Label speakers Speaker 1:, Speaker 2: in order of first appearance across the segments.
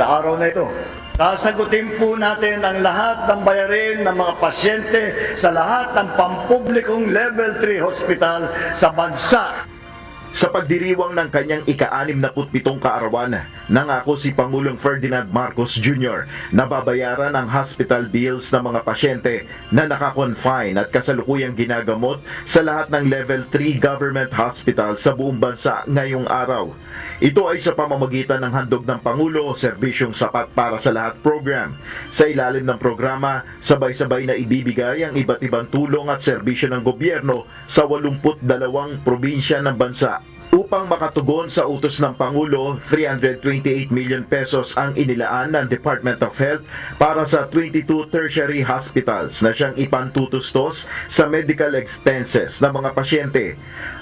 Speaker 1: sa araw na ito. Sasagutin po natin ang lahat ng bayarin ng mga pasyente sa lahat ng pampublikong level 3 hospital sa bansa.
Speaker 2: Sa pagdiriwang ng kanyang ika-67 kaarawan, nangako si Pangulong Ferdinand Marcos Jr. na babayaran ang hospital bills ng mga pasyente na nakakonfine at kasalukuyang ginagamot sa lahat ng level 3 government hospital sa buong bansa ngayong araw. Ito ay sa pamamagitan ng handog ng Pangulo o Serbisyong Sapat para sa Lahat program. Sa ilalim ng programa, sabay-sabay na ibibigay ang iba't ibang tulong at serbisyo ng gobyerno sa 82 probinsya ng bansa. Upang makatugon sa utos ng Pangulo, 328 million pesos ang inilaan ng Department of Health para sa 22 tertiary hospitals na siyang ipantutustos sa medical expenses ng mga pasyente.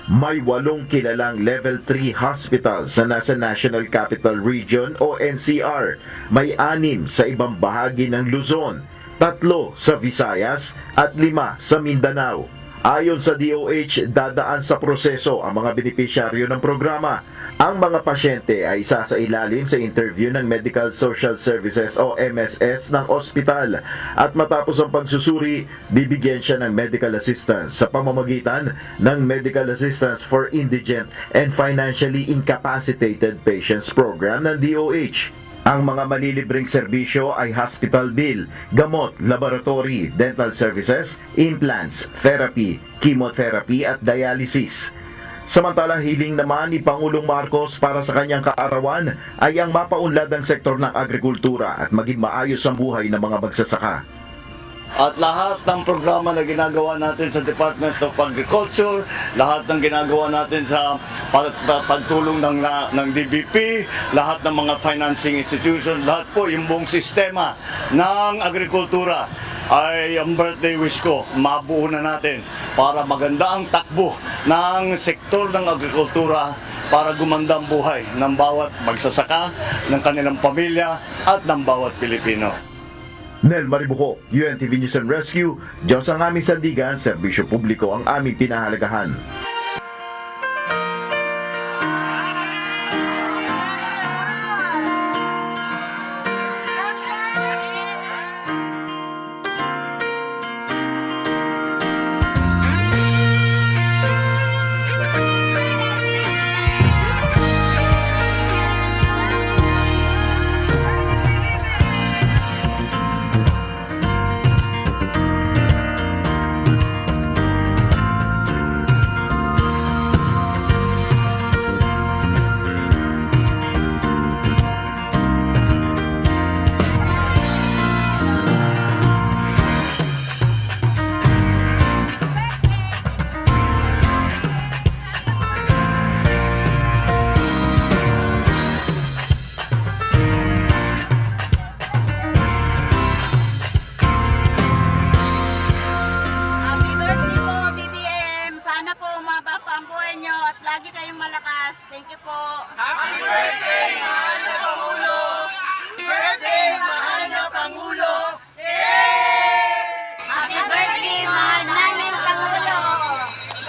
Speaker 2: May walong kilalang level 3 hospitals na nasa National Capital Region o NCR. May anim sa ibang bahagi ng Luzon, tatlo sa Visayas at lima sa Mindanao. Ayon sa DOH, dadaan sa proseso ang mga benepisyaryo ng programa. Ang mga pasyente ay isa sa ilalim sa interview ng Medical Social Services o MSS ng ospital at matapos ang pagsusuri, bibigyan siya ng medical assistance sa pamamagitan ng Medical Assistance for Indigent and Financially Incapacitated Patients Program ng DOH. Ang mga malilibreng serbisyo ay hospital bill, gamot, laboratory, dental services, implants, therapy, chemotherapy at dialysis. Samantala hiling naman ni Pangulong Marcos para sa kanyang kaarawan ay ang mapaunlad ang sektor ng agrikultura at maging maayos ang buhay ng mga magsasaka.
Speaker 1: At lahat ng programa na ginagawa natin sa Department of Agriculture, lahat ng ginagawa natin sa pag- pag- pagtulong ng, ng DBP, lahat ng mga financing institution, lahat po yung buong sistema ng agrikultura ay ang birthday wish ko, mabuo na natin para maganda ang takbo ng sektor ng agrikultura para gumanda ang buhay ng bawat magsasaka, ng kanilang pamilya at ng bawat Pilipino.
Speaker 2: Nel Maribuko, UNTV News and Rescue, Diyos ang aming sandigan, serbisyo publiko ang aming pinahalagahan.
Speaker 3: Lagi kayong malakas. Thank you po. Happy birthday, mahal na Pangulo! Happy birthday, mahal na Pangulo! Happy birthday, mahal namin Pangulo!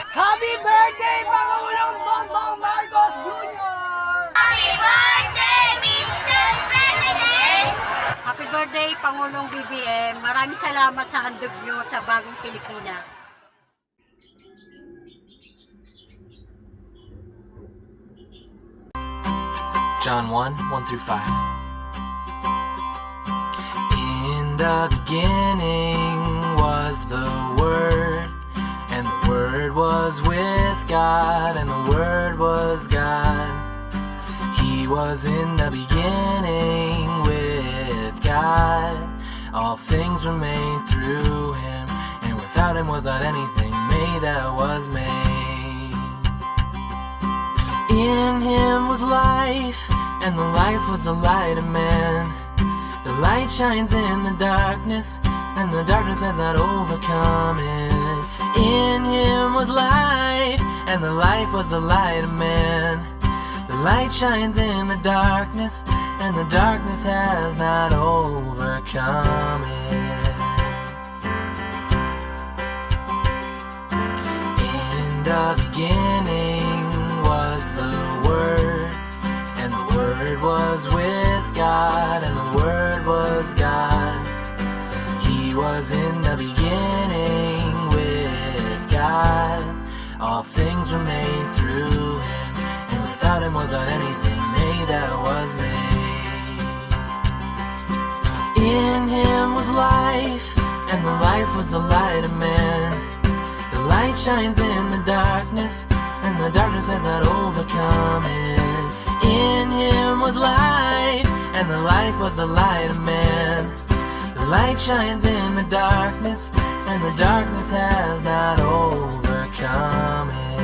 Speaker 4: Happy birthday, Pangulong Bongbong Marcos Jr.
Speaker 3: Happy birthday, Mr. President!
Speaker 5: Happy birthday, Pangulong BBM. Maraming salamat sa handog nyo sa bagong Pilipinas.
Speaker 6: John 1 1 through 5. In the beginning was the Word, and the Word was with God, and the Word was God. He was in the beginning with God. All things were made through Him, and without Him was not anything made that was made. In him was life, and the life was the light of man. The light shines in the darkness, and the darkness has not overcome it. In him was life, and the life was the light of man. The light shines in the darkness, and the darkness has not overcome it. In the beginning the Word, and the Word was with God, and the Word was God. He was in the beginning with God. All things were made through him, and without him was not anything made that was made. In him was life, and the life was the light of man. The light shines in the darkness, the darkness has not overcome it. In him was life, and the life was the light of man. The light shines in the darkness, and the darkness has not overcome it.